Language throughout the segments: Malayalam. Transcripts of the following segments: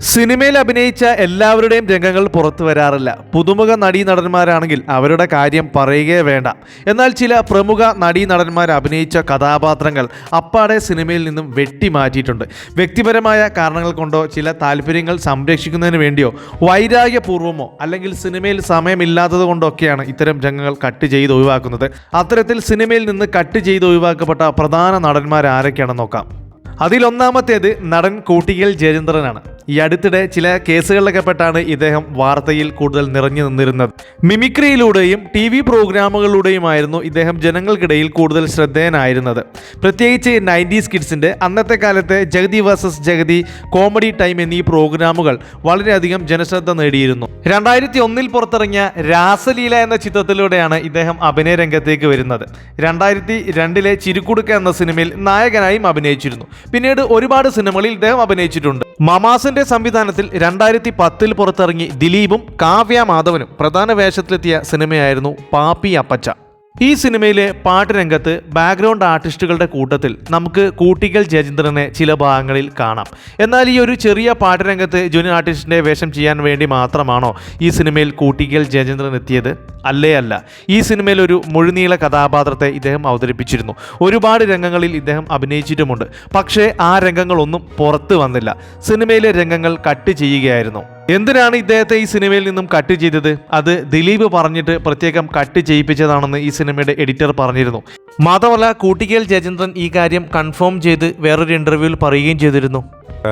സിനിമയിൽ അഭിനയിച്ച എല്ലാവരുടെയും രംഗങ്ങൾ പുറത്തു വരാറില്ല. പുതുമുഖ നടീ നടന്മാരാണെങ്കിൽ അവരുടെ കാര്യം പറയുകയേ വേണ്ട. എന്നാൽ ചില പ്രമുഖ നടീ നടന്മാർ അഭിനയിച്ച കഥാപാത്രങ്ങൾ അപ്പാടെ സിനിമയിൽ നിന്നും വെട്ടിമാറ്റിയിട്ടുണ്ട്. വ്യക്തിപരമായ കാരണങ്ങൾ കൊണ്ടോ ചില താല്പര്യങ്ങൾ സംരക്ഷിക്കുന്നതിന് വേണ്ടിയോ വൈരാഗ്യപൂർവമോ അല്ലെങ്കിൽ സിനിമയിൽ സമയമില്ലാത്തത് കൊണ്ടൊക്കെയാണ് ഇത്തരം രംഗങ്ങൾ കട്ട് ചെയ്ത് ഒഴിവാക്കുന്നത്. അത്തരത്തിൽ സിനിമയിൽ നിന്ന് കട്ട് ചെയ്ത് ഒഴിവാക്കപ്പെട്ട പ്രധാന നടന്മാർ ആരൊക്കെയാണെന്ന് നോക്കാം. അതിലൊന്നാമത്തേത് നടൻ കൂട്ടിക്കൽ ജയചന്ദ്രനാണ്. ഈ അടുത്തിടെ ചില കേസുകളിലൊക്കെ പെട്ടാണ് ഇദ്ദേഹം വാർത്തയിൽ കൂടുതൽ നിറഞ്ഞു നിന്നിരുന്നത്. മിമിക്രിയിലൂടെയും ടി വി പ്രോഗ്രാമുകളിലൂടെയുമായിരുന്നു ഇദ്ദേഹം ജനങ്ങൾക്കിടയിൽ കൂടുതൽ ശ്രദ്ധേയനായിരുന്നത്. പ്രത്യേകിച്ച് നയന്റീസ് കിഡ്സിന്റെ അന്നത്തെ കാലത്തെ Jagathy versus Jagathy comedy time എന്നീ പ്രോഗ്രാമുകൾ വളരെയധികം ജനശ്രദ്ധ നേടിയിരുന്നു. രണ്ടായിരത്തി ഒന്നിൽ പുറത്തിറങ്ങിയ രാസലീല എന്ന ചിത്രത്തിലൂടെയാണ് ഇദ്ദേഹം അഭിനയ രംഗത്തേക്ക് വരുന്നത്. രണ്ടായിരത്തി രണ്ടിലെ ചിരുക്കുടുക്ക എന്ന സിനിമയിൽ നായകനായും അഭിനയിച്ചിരുന്നു. പിന്നീട് ഒരുപാട് സിനിമകളിൽ ഇദ്ദേഹം അഭിനയിച്ചിട്ടുണ്ട്. മമാസിന്റെ സംവിധാനത്തിൽ രണ്ടായിരത്തി പത്തിൽ പുറത്തിറങ്ങി ദിലീപും കാവ്യ മാധവനും പ്രധാന വേഷത്തിലെത്തിയ സിനിമയായിരുന്നു പാപ്പി അപ്പച്ച. ഈ സിനിമയിലെ പാട്ട് രംഗത്ത് ബാക്ക്ഗ്രൗണ്ട് ആർട്ടിസ്റ്റുകളുടെ കൂട്ടത്തിൽ നമുക്ക് കൂട്ടിക്കൽ ജയചന്ദ്രനെ ചില ഭാഗങ്ങളിൽ കാണാം. എന്നാൽ ഈ ഒരു ചെറിയ പാട്ട് രംഗത്ത് ജൂനിയർ ആർട്ടിസ്റ്റിന്റെ വേഷം ചെയ്യാൻ വേണ്ടി മാത്രമാണോ ഈ സിനിമയിൽ കൂട്ടിക്കൽ ജയചന്ദ്രൻ എത്തിയത്? അല്ലേ അല്ല. ഈ സിനിമയിൽ ഒരു മുഴുനീള കഥാപാത്രത്തെ ഇദ്ദേഹം അവതരിപ്പിച്ചിരുന്നു. ഒരുപാട് രംഗങ്ങളിൽ ഇദ്ദേഹം അഭിനയിച്ചിട്ടുമുണ്ട്. പക്ഷേ ആ രംഗങ്ങളൊന്നും പുറത്ത് വന്നില്ല. സിനിമയിലെ രംഗങ്ങൾ കട്ട് ചെയ്യുകയായിരുന്നു. എന്തിനാണ് ഇദ്ദേഹത്തെ ഈ സിനിമയിൽ നിന്നും കട്ട് ചെയ്തത്? അത് ദിലീപ് പറഞ്ഞിട്ട് പ്രത്യേകം കട്ട് ചെയ്യിപ്പിച്ചതാണെന്ന് ഈ സിനിമയുടെ എഡിറ്റർ പറഞ്ഞിരുന്നു. മാത്രമല്ല കൂട്ടിക്കേൽ ജയചന്ദ്രൻ ഈ കാര്യം കൺഫേം ചെയ്ത് വേറൊരു ഇന്റർവ്യൂവിൽ പറയുകയും ചെയ്തിരുന്നു.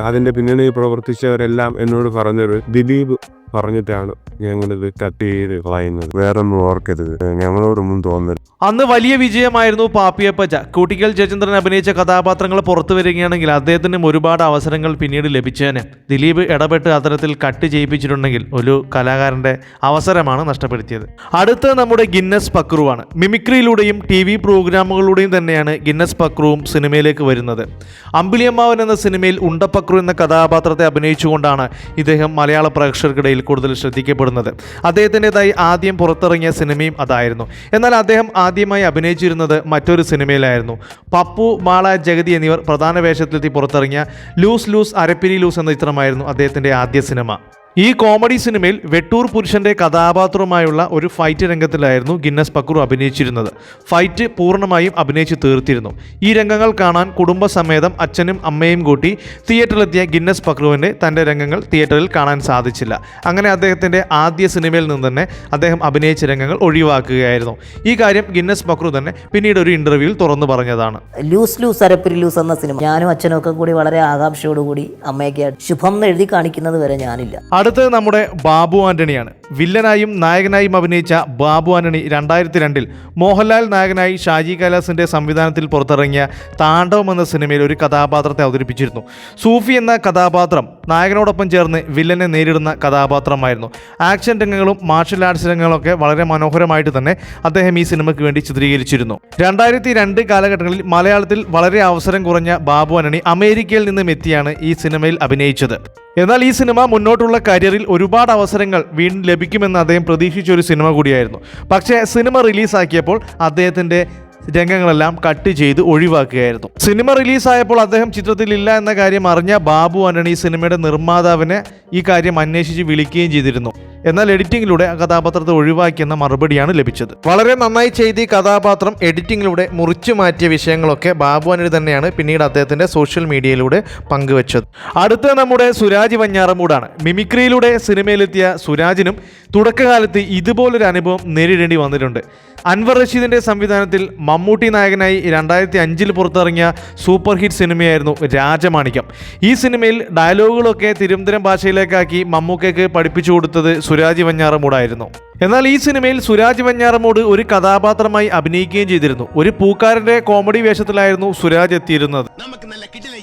അതിന്റെ പിന്നണി പ്രവർത്തിച്ചവരെല്ലാം എന്നോട് പറഞ്ഞത് ദിലീപ് പറഞ്ഞിട്ടാണ് ഞങ്ങളിത് കട്ട് ചെയ്ത് കളയുന്നത്. വേറൊന്നും ഓർക്കരുത്. ഞങ്ങളോടൊന്നും തോന്നരുത്. അന്ന് വലിയ വിജയമായിരുന്നു പാപ്പിയപ്പച്ച. കൂട്ടിക്കൽ ജയചന്ദ്രൻ അഭിനയിച്ച കഥാപാത്രങ്ങൾ പുറത്തു വരികയാണെങ്കിൽ അദ്ദേഹത്തിനും ഒരുപാട് അവസരങ്ങൾ പിന്നീട് ലഭിച്ചേനെ. ദിലീപ് ഇടപെട്ട് അത്തരത്തിൽ കട്ട് ചെയ്യിപ്പിച്ചിട്ടുണ്ടെങ്കിൽ ഒരു കലാകാരന്റെ അവസരമാണ് നഷ്ടപ്പെടുത്തിയത്. അടുത്ത നമ്മുടെ ഗിന്നസ് പക്രുവാണ്. മിമിക്രിയിലൂടെയും ടി വി പ്രോഗ്രാമുകളിലൂടെയും തന്നെയാണ് ഗിന്നസ് പക്രുവും സിനിമയിലേക്ക് വരുന്നത്. അമ്പിളിയമ്മാവൻ എന്ന സിനിമയിൽ ഉണ്ടപ്പക്രു എന്ന കഥാപാത്രത്തെ അഭിനയിച്ചുകൊണ്ടാണ് ഇദ്ദേഹം മലയാള പ്രേക്ഷകർക്കിടയിൽ കൂടുതൽ ശ്രദ്ധിക്കപ്പെടുന്നത്. അദ്ദേഹത്തിന്റെതായി ആദ്യം പുറത്തിറങ്ങിയ സിനിമയും അതായിരുന്നു. എന്നാൽ അദ്ദേഹം ആദ്യമായി അഭിനയിച്ചിരുന്നത് മറ്റൊരു സിനിമയിലായിരുന്നു. പപ്പു മാള ജഗതി എന്നിവർ പ്രധാന വേഷത്തിലെത്തി പുറത്തിറങ്ങിയ ലൂസ് ലൂസ് അരപ്പിരി ലൂസ് എന്ന ചിത്രമായിരുന്നു അദ്ദേഹത്തിന്റെ ആദ്യ സിനിമ. ഈ കോമഡി സിനിമയിൽ വെട്ടൂർ പുരുഷന്റെ കഥാപാത്രവുമായുള്ള ഒരു ഫൈറ്റ് രംഗത്തിലായിരുന്നു ഗിന്നസ് പക്രു അഭിനയിച്ചിരുന്നത്. ഫൈറ്റ് പൂർണമായും അഭിനയിച്ച് തീർത്തിരുന്നു. ഈ രംഗങ്ങൾ കാണാൻ കുടുംബസമേതം അച്ഛനും അമ്മയും കൂട്ടി തിയേറ്ററിലെത്തിയ ഗിന്നസ് പക്രുവിന്റെ തന്റെ രംഗങ്ങൾ തിയേറ്ററിൽ കാണാൻ സാധിച്ചില്ല. അങ്ങനെ അദ്ദേഹത്തിന്റെ ആദ്യ സിനിമയിൽ നിന്ന് തന്നെ അദ്ദേഹം അഭിനയിച്ച രംഗങ്ങൾ ഒഴിവാക്കുകയായിരുന്നു. ഈ കാര്യം ഗിന്നസ് പക്രു തന്നെ പിന്നീട് ഒരു ഇന്റർവ്യൂവിൽ തുറന്നു പറഞ്ഞതാണ്. ലൂസ് ലൂസ് അരപ്പിരി ലൂസ് എന്ന സിനിമ ഞാനും അച്ഛനും ഒക്കെ കൂടി വളരെ ആകാംക്ഷയോടുകൂടി അമ്മയൊക്കെ ശുഭം എഴുതി കാണിക്കുന്നത് വരെ ഞാനില്ല. അടുത്തത് നമ്മുടെ ബാബു ആന്റണിയാണ്. വില്ലനായും നായകനായും അഭിനയിച്ച ബാബു ആന്റണി രണ്ടായിരത്തി രണ്ടിൽ മോഹൻലാൽ നായകനായി ഷാജി കൈലാസിന്റെ സംവിധാനത്തിൽ പുറത്തിറങ്ങിയ താണ്ഡവം എന്ന സിനിമയിൽ ഒരു കഥാപാത്രത്തെ അവതരിപ്പിച്ചിരുന്നു. സൂഫി എന്ന കഥാപാത്രം നായകനോടൊപ്പം ചേർന്ന് വില്ലനെ നേരിടുന്ന കഥാപാത്രമായിരുന്നു. ആക്ഷൻ രംഗങ്ങളും മാർഷൽ ആർട്സ് രംഗങ്ങളൊക്കെ വളരെ മനോഹരമായിട്ട് തന്നെ അദ്ദേഹം ഈ സിനിമയ്ക്ക് വേണ്ടി ചിത്രീകരിച്ചിരുന്നു. രണ്ടായിരത്തി രണ്ട് കാലഘട്ടങ്ങളിൽ മലയാളത്തിൽ വളരെ അവസരം കുറഞ്ഞ ബാബു അനണി അമേരിക്കയിൽ നിന്നും എത്തിയാണ് ഈ സിനിമയിൽ അഭിനയിച്ചത്. എന്നാൽ ഈ സിനിമ മുന്നോട്ടുള്ള കരിയറിൽ ഒരുപാട് അവസരങ്ങൾ വീണ്ടും ലഭിക്കുമെന്ന് അദ്ദേഹം പ്രതീക്ഷിച്ച ഒരു സിനിമ കൂടിയായിരുന്നു. പക്ഷേ സിനിമ റിലീസാക്കിയപ്പോൾ അദ്ദേഹത്തിന്റെ രംഗങ്ങളെല്ലാം കട്ട് ചെയ്ത് ഒഴിവാക്കുകയായിരുന്നു. സിനിമ റിലീസായപ്പോൾ അദ്ദേഹം ചിത്രത്തിലില്ല എന്ന കാര്യം അറിഞ്ഞ ബാബു ആന്റണി സിനിമയുടെ നിർമ്മാതാവിനെ ഈ കാര്യം അന്വേഷിച്ച് വിളിക്കുകയും ചെയ്തിരുന്നു. എന്നാൽ എഡിറ്റിംഗിലൂടെ ആ കഥാപാത്രത്തെ ഒഴിവാക്കിയെന്ന മറുപടിയാണ് ലഭിച്ചത്. വളരെ നന്നായി ചെയ്ത് ഈ കഥാപാത്രം എഡിറ്റിംഗിലൂടെ മുറിച്ചു മാറ്റിയ വിഷയങ്ങളൊക്കെ ബാബു അനിൽ തന്നെയാണ് പിന്നീട് അദ്ദേഹത്തിന്റെ സോഷ്യൽ മീഡിയയിലൂടെ പങ്കുവച്ചത്. അടുത്ത നമ്മുടെ സുരാജ് വഞ്ഞാറമൂടാണ് മിമിക്രിയിലൂടെ സിനിമയിലെത്തിയ സുരാജിനും തുടക്കകാലത്ത് ഇതുപോലൊരു അനുഭവം നേരിടേണ്ടി വന്നിട്ടുണ്ട്. അൻവർ റഷീദിന്റെ സംവിധാനത്തിൽ മമ്മൂട്ടി നായകനായി രണ്ടായിരത്തി അഞ്ചിൽ പുറത്തിറങ്ങിയ സൂപ്പർ ഹിറ്റ് സിനിമയായിരുന്നു രാജമാണിക്യം. ഈ സിനിമയിൽ ഡയലോഗുകളൊക്കെ തിരുവനന്തപുരം ഭാഷയിലേക്കാക്കി മമ്മൂക്കയ്ക്ക് പഠിപ്പിച്ചു കൊടുത്തത് സുരാജ് വഞ്ഞാറമൂടായിരുന്നു എന്നാൽ ഈ സിനിമയിൽ സുരാജ് വഞ്ഞാറമൂട് ഒരു കഥാപാത്രമായി അഭിനയിക്കുകയും ചെയ്തിരുന്നു. ഒരു പൂക്കാരന്റെ കോമഡി വേഷത്തിലായിരുന്നു സുരാജ് എത്തിയിരുന്നത്. നമുക്ക് നല്ല കിടില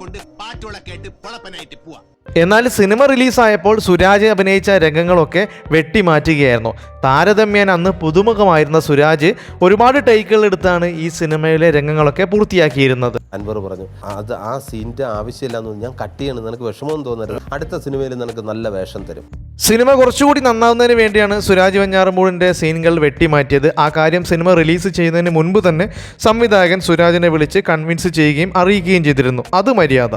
കൊണ്ട് പാട്ടുകളൊക്കെ ആയിട്ട് പോവാം. എന്നാൽ സിനിമ റിലീസായപ്പോൾ സുരാജ് അഭിനയിച്ച രംഗങ്ങളൊക്കെ വെട്ടിമാറ്റുകയായിരുന്നു. താരതമ്യേന അന്ന് പുതുമുഖമായിരുന്ന സുരാജ് ഒരുപാട് ടേക്കുകൾ എടുത്താണ് ഈ സിനിമയിലെ രംഗങ്ങളൊക്കെ പൂർത്തിയാക്കിയിരുന്നത്. അൻവർ പറഞ്ഞു അത് ആ സീനിന്റെ ആവശ്യമില്ലെന്ന് ഞാൻ കട്ട് ചെയ്യണം. നിനക്ക് വിഷമം തോന്നരുത്. അടുത്ത സിനിമയിൽ നിനക്ക് നല്ല വേഷം തരും. സിനിമ കുറച്ചുകൂടി നന്നാവുന്നതിന് വേണ്ടിയാണ് സുരാജ് വഞ്ഞാറമ്പൂടിന്റെ സീനുകൾ വെട്ടിമാറ്റിയത്. ആ കാര്യം സിനിമ റിലീസ് ചെയ്യുന്നതിന് മുൻപ് തന്നെ സംവിധായകൻ സുരാജിനെ വിളിച്ച് കൺവിൻസ് ചെയ്യുകയും അറിയിക്കുകയും ചെയ്തിരുന്നു. അത് മര്യാദ.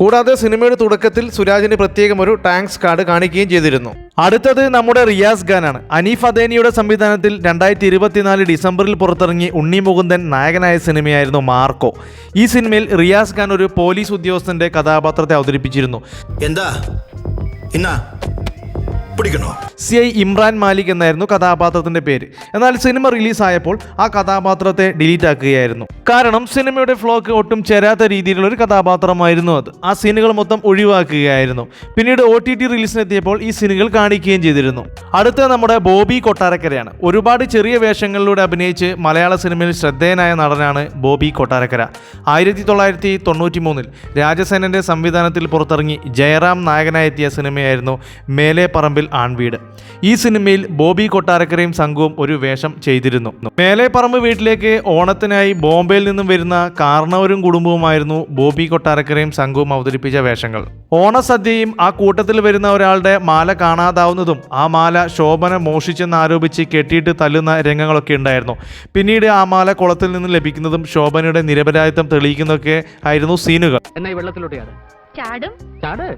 കൂടാതെ സിനിമയുടെ തുടക്കത്തിൽ സുരാജിന് പ്രത്യേകം ഒരു ടാങ്ക്സ് കാർഡ് കാണിക്കുകയും ചെയ്തിരുന്നു. അടുത്തത് നമ്മുടെ റിയാസ് ഖാനാണ്. അനീഫ് അദേനിയുടെ സംവിധാനത്തിൽ രണ്ടായിരത്തി ഇരുപത്തിനാല് ഡിസംബറിൽ പുറത്തിറങ്ങി ഉണ്ണി മുകുന്ദൻ നായകനായ സിനിമയായിരുന്നു മാർക്കോ. ഈ സിനിമയിൽ റിയാസ് ഖാൻ ഒരു പോലീസ് ഉദ്യോഗസ്ഥന്റെ കഥാപാത്രത്തെ അവതരിപ്പിച്ചിരുന്നു. എന്താ? പിടിക്കണോ? സി ഐ ഇമ്രാൻ മാലിക് എന്നായിരുന്നു കഥാപാത്രത്തിന്റെ പേര്. എന്നാൽ സിനിമ റിലീസായപ്പോൾ ആ കഥാപാത്രത്തെ ഡിലീറ്റ് ആക്കുകയായിരുന്നു. കാരണം സിനിമയുടെ ഫ്ലോക്ക് ഒട്ടും ചേരാത്ത രീതിയിലുള്ള ഒരു കഥാപാത്രമായിരുന്നു അത്. ആ സീനുകൾ മൊത്തം ഒഴിവാക്കുകയായിരുന്നു. പിന്നീട് ഒ ടി ടി റിലീസിനെത്തിയപ്പോൾ ഈ സീനുകൾ കാണിക്കുകയും ചെയ്തിരുന്നു. അടുത്ത നമ്മുടെ ബോബി കൊട്ടാരക്കരയാണ്. ഒരുപാട് ചെറിയ വേഷങ്ങളിലൂടെ അഭിനയിച്ച് മലയാള സിനിമയിൽ ശ്രദ്ധേയനായ നടനാണ് ബോബി കൊട്ടാരക്കര. ആയിരത്തി തൊള്ളായിരത്തി തൊണ്ണൂറ്റി മൂന്നിൽ രാജസേനന്റെ സംവിധാനത്തിൽ പുറത്തിറങ്ങി ജയറാം നായകനായെത്തിയ സിനിമയായിരുന്നു മേലെ പറമ്പിൽ ആൺവീട്. ഈ സിനിമയിൽ ബോബി കൊട്ടാരക്കരയും സംഘവും ഒരു വേഷം ചെയ്തിരുന്നു. മേലെ പറമ്പ് വീട്ടിലേക്ക് ഓണത്തിനായി ബോംബെയിൽ നിന്നും വരുന്ന കാർണവരും കുടുംബവുമായിരുന്നു ബോബി കൊട്ടാരക്കരയും സംഘവും അവതരിപ്പിച്ച വേഷങ്ങൾ. ഓണസദ്യയും ആ കൂട്ടത്തിൽ വരുന്ന ഒരാളുടെ മാല കാണാതാവുന്നതും ആ മാല ശോഭന മോഷിച്ചെന്ന് ആരോപിച്ച് കെട്ടിയിട്ട് തല്ലുന്ന രംഗങ്ങളൊക്കെ ഉണ്ടായിരുന്നു. പിന്നീട് ആ മാല കുളത്തിൽ നിന്ന് ലഭിക്കുന്നതും ശോഭനയുടെ നിരപരാധിത്വം തെളിയിക്കുന്നതൊക്കെ ആയിരുന്നു സീനുകൾ. എന്നാ വെള്ളത്തിലോട്ട് ചാടും. ചാട്.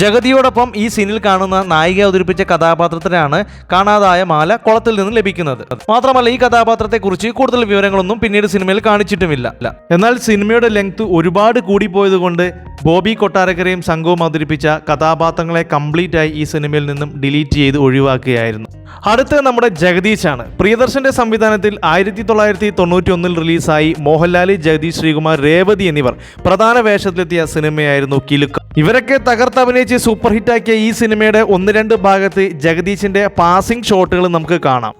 ജഗതിയോടൊപ്പം ഈ സീനിൽ കാണുന്ന നായിക അവതരിപ്പിച്ച കഥാപാത്രത്തിനാണ് കാണാതായ മാല കുളത്തിൽ നിന്ന് ലഭിക്കുന്നത്. മാത്രമല്ല ഈ കഥാപാത്രത്തെക്കുറിച്ച് കൂടുതൽ വിവരങ്ങളൊന്നും പിന്നീട് സിനിമയിൽ കാണിച്ചിട്ടുമില്ല. എന്നാൽ സിനിമയുടെ ലെങ്ത് ഒരുപാട് കൂടി പോയതുകൊണ്ട് ബോബി കൊട്ടാരക്കരയും സംഘവും അവതരിപ്പിച്ച കഥാപാത്രങ്ങളെ കംപ്ലീറ്റ് ആയി ഈ സിനിമയിൽ നിന്നും ഡിലീറ്റ് ചെയ്ത് ഒഴിവാക്കുകയായിരുന്നു. അടുത്ത നമ്മുടെ ജഗദീഷാണ് പ്രിയദർശന്റെ സംവിധാനത്തിൽ ആയിരത്തി തൊള്ളായിരത്തി തൊണ്ണൂറ്റി ഒന്നിൽ റിലീസായി മോഹൻലാലി ജഗദീഷ് ശ്രീകുമാർ രേവതി എന്നിവർ പ്രധാന വേഷത്തിലെത്തിയ സിനിമയായിരുന്നു കിലുക്കം. ഇവരൊക്കെ തകർത്തഭിനയിച്ച് സൂപ്പർ ഹിറ്റാക്കിയ ഈ സിനിമയുടെ ഒന്ന് രണ്ട് ഭാഗത്ത് ജഗദീഷിന്റെ പാസിംഗ് ഷോട്ടുകൾ നമുക്ക് കാണാം.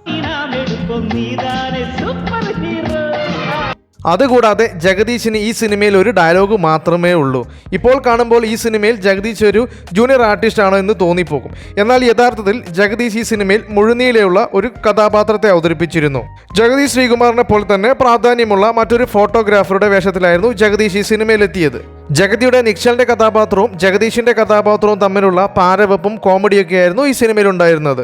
അതുകൂടാതെ ജഗദീഷിന് ഈ സിനിമയിൽ ഒരു ഡയലോഗ് മാത്രമേ ഉള്ളൂ. ഇപ്പോൾ കാണുമ്പോൾ ഈ സിനിമയിൽ ജഗദീഷ് ഒരു ജൂനിയർ ആർട്ടിസ്റ്റ് ആണോ എന്ന് തോന്നിപ്പോകും. എന്നാൽ യഥാർത്ഥത്തിൽ ജഗദീഷ് ഈ സിനിമയിൽ മുഴുനീളയുള്ള ഒരു കഥാപാത്രത്തെ അവതരിപ്പിച്ചിരുന്നു. ജഗദീഷ് ശ്രീകുമാറിനെ പോലെ തന്നെ പ്രാധാന്യമുള്ള മറ്റൊരു ഫോട്ടോഗ്രാഫറുടെ വേഷത്തിലായിരുന്നു ജഗദീഷ് ഈ സിനിമയിലെത്തിയത്. ജഗതിയുടെ നിക്ഷലിന്റെ കഥാപാത്രവും ജഗദീഷിന്റെ കഥാപാത്രവും തമ്മിലുള്ള പാരവപ്പും കോമഡിയൊക്കെ ആയിരുന്നു ഈ സിനിമയിൽ ഉണ്ടായിരുന്നത്.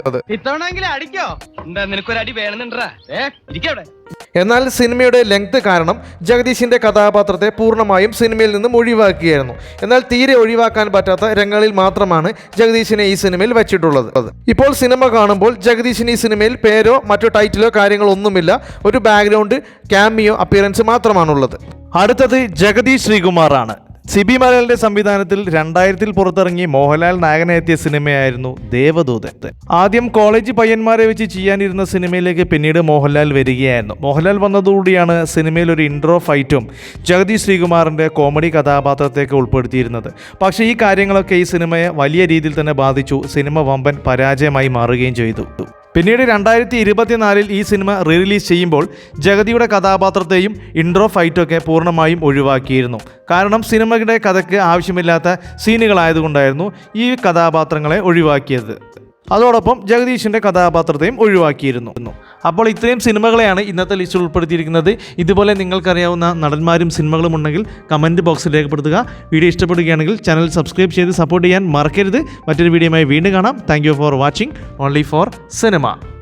എന്നാൽ സിനിമയുടെ ലെങ്ത് കാരണം ജഗദീഷിന്റെ കഥാപാത്രത്തെ പൂർണമായും സിനിമയിൽ നിന്നും ഒഴിവാക്കിയായിരുന്നു. എന്നാൽ തീരെ ഒഴിവാക്കാൻ പറ്റാത്ത രംഗങ്ങളിൽ മാത്രമാണ് ജഗദീഷിനെ ഈ സിനിമയിൽ വെച്ചിട്ടുള്ളത്. ഇപ്പോൾ സിനിമ കാണുമ്പോൾ ജഗദീഷിന് ഈ സിനിമയിൽ പേരോ മറ്റോ ടൈറ്റിലോ കാര്യങ്ങളൊന്നുമില്ല. ഒരു ബാക്ക്ഗ്രൗണ്ട് ക്യാമിയോ അപ്പിയറൻസ് മാത്രമാണുള്ളത്. അടുത്തത് ജഗദീഷ് ശ്രീകുമാറാണ്. സിബി മലയാളിന്റെ സംവിധാനത്തിൽ രണ്ടായിരത്തിൽ പുറത്തിറങ്ങി മോഹൻലാൽ നായകനെത്തിയ സിനിമയായിരുന്നു ദേവദൂതൻ ആദ്യം കോളേജ് പയ്യന്മാരെ വെച്ച് ചെയ്യാനിരുന്ന സിനിമയിലേക്ക് പിന്നീട് മോഹൻലാൽ വരികയായിരുന്നു. മോഹൻലാൽ വന്നതോടുകൂടിയാണ് സിനിമയിൽ ഒരു ഇൻട്രോ ഫൈറ്റും ജഗതി ശ്രീകുമാറിന്റെ കോമഡി കഥാപാത്രത്തേക്ക് ഉൾപ്പെടുത്തിയിരുന്നത്. പക്ഷേ ഈ കാര്യങ്ങളൊക്കെ ഈ സിനിമയെ വലിയ രീതിയിൽ തന്നെ ബാധിച്ചു. സിനിമ വമ്പൻ പരാജയമായി മാറുകയും ചെയ്തു. പിന്നീട് രണ്ടായിരത്തി ഇരുപത്തിനാലിൽ ഈ സിനിമ റിലീസ് ചെയ്യുമ്പോൾ ജഗതിയുടെ കഥാപാത്രത്തെയും ഇൻട്രോ ഫൈറ്റൊക്കെ പൂർണമായും ഒഴിവാക്കിയിരുന്നു. കാരണം സിനിമയുടെ കഥയ്ക്ക് ആവശ്യമില്ലാത്ത സീനുകളായതുകൊണ്ടായിരുന്നു ഈ കഥാപാത്രങ്ങളെ ഒഴിവാക്കിയത്. അതോടൊപ്പം ജഗദീഷിന്റെ കഥാപാത്രത്തെയും ഒഴിവാക്കിയിരുന്നു. അപ്പോൾ ഇത്രയും സിനിമകളെയാണ് ഇന്നത്തെ ലിസ്റ്റിൽ ഉൾപ്പെടുത്തിയിരിക്കുന്നത്. ഇതുപോലെ നിങ്ങൾക്കറിയാവുന്ന നടന്മാരും സിനിമകളും ഉണ്ടെങ്കിൽ കമന്റ് ബോക്സിൽ രേഖപ്പെടുത്തുക. വീഡിയോ ഇഷ്ടപ്പെടുകയാണെങ്കിൽ ചാനൽ സബ്സ്ക്രൈബ് ചെയ്ത് സപ്പോർട്ട് ചെയ്യാൻ മറക്കരുത്. മറ്റൊരു വീഡിയോയുമായി വീണ്ടും കാണാം. Thank for watching only for cinema